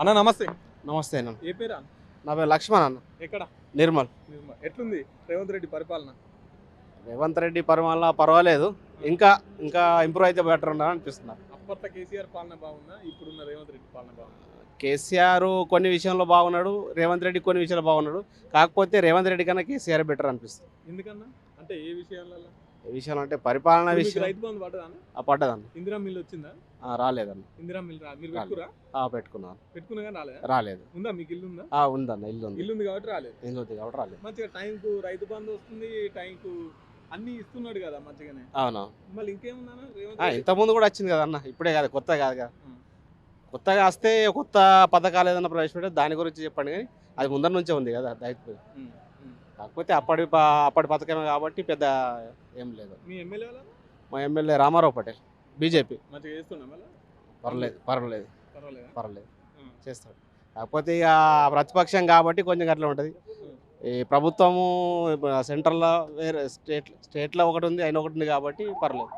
అన్న నమస్తే. నమస్తే అన్న. ఏ పేరా నా పేరు లక్ష్మణ్ అన్న. ఎక్కడ? నిర్మల్. నిర్మ- ఎట్లుంది రేవంత్ రెడ్డి పరిపాలన? రేవంత్ రెడ్డి పరిమాణంలో పర్వాలేదు. ఇంకా ఇంకా ఇంప్రూవ్ అయితే బెటర్ ఉండాలని అనిపిస్తుంది. నాకు. అప్పట్లో కేసీఆర్ పాలన బాగుందా? ఇప్పుడున్న రేవంత్ రెడ్డి పాలన బాగుందా? కేసీఆర్ కొన్ని విషయంలో బాగున్నాడు రేవంత్ రెడ్డి కొన్ని విషయాల్లో బాగున్నాడు. కాకపోతే రేవంత్ రెడ్డి కన్నా కేసీఆర్ బెటర్ అనిపిస్తుంది. ఎందుకన్నా? అంటే ఏ విషయాలలో? ఏ విషయం అంటే పరిపాలన విషయం. రైతు బంధు పడ్డదా ఆ పడ్డదన్న. ఇందిరా మిల్ వచ్చిందా? రాలేదన్న. ఇందిరా మిల్ రా మీరు. పెట్టుకురా? ఆ, పెట్టుకున్నాను పెట్టుకున్నా కానీ రాలేదా? రాలేదు. ఉందా మీకు ఇల్లు ఉందా? ఉందన్న ఇల్లు ఉంది. ఇల్లు ఉంది కాబట్టి రాలేదు. ఇల్లు ఉంది కాబట్టి రాలేదు. మంచిగా టైంకు రైతు బంధు వస్తుంది టైంకు అన్ని ఇస్తున్నాడు కదా మంచిగానే. అవును. మళ్ళీ ఇంకేముందా రెడ్డి? ఇంతకుముందు కూడా వచ్చింది కదా అన్న ఇప్పుడే కాదు కొత్త కాదు. కొత్తగా వస్తే కొత్త పథకాలు ఏదైనా ప్రవేశపెడితే దాని గురించి చెప్పండి కానీ అది ముందర నుంచే ఉంది కదా రైతు. కాకపోతే అప్పటి అప్పటి పథకమే కాబట్టి పెద్ద ఏం లేదు. మీ ఎమ్మెల్యే మా ఎమ్మెల్యే రామారావు పటేల్ బీజేపీ. పర్లేదు పర్వాలేదు పర్వాలేదా. చేస్తాడు. కాకపోతే ఇక ప్రతిపక్షం కాబట్టి కొంచెం అట్లా ఉంటుంది. ఈ ప్రభుత్వము సెంట్రల్లో వేరే స్టేట్ స్టేట్లో ఒకటి ఉంది అయిన ఒకటి ఉంది కాబట్టి పర్లేదు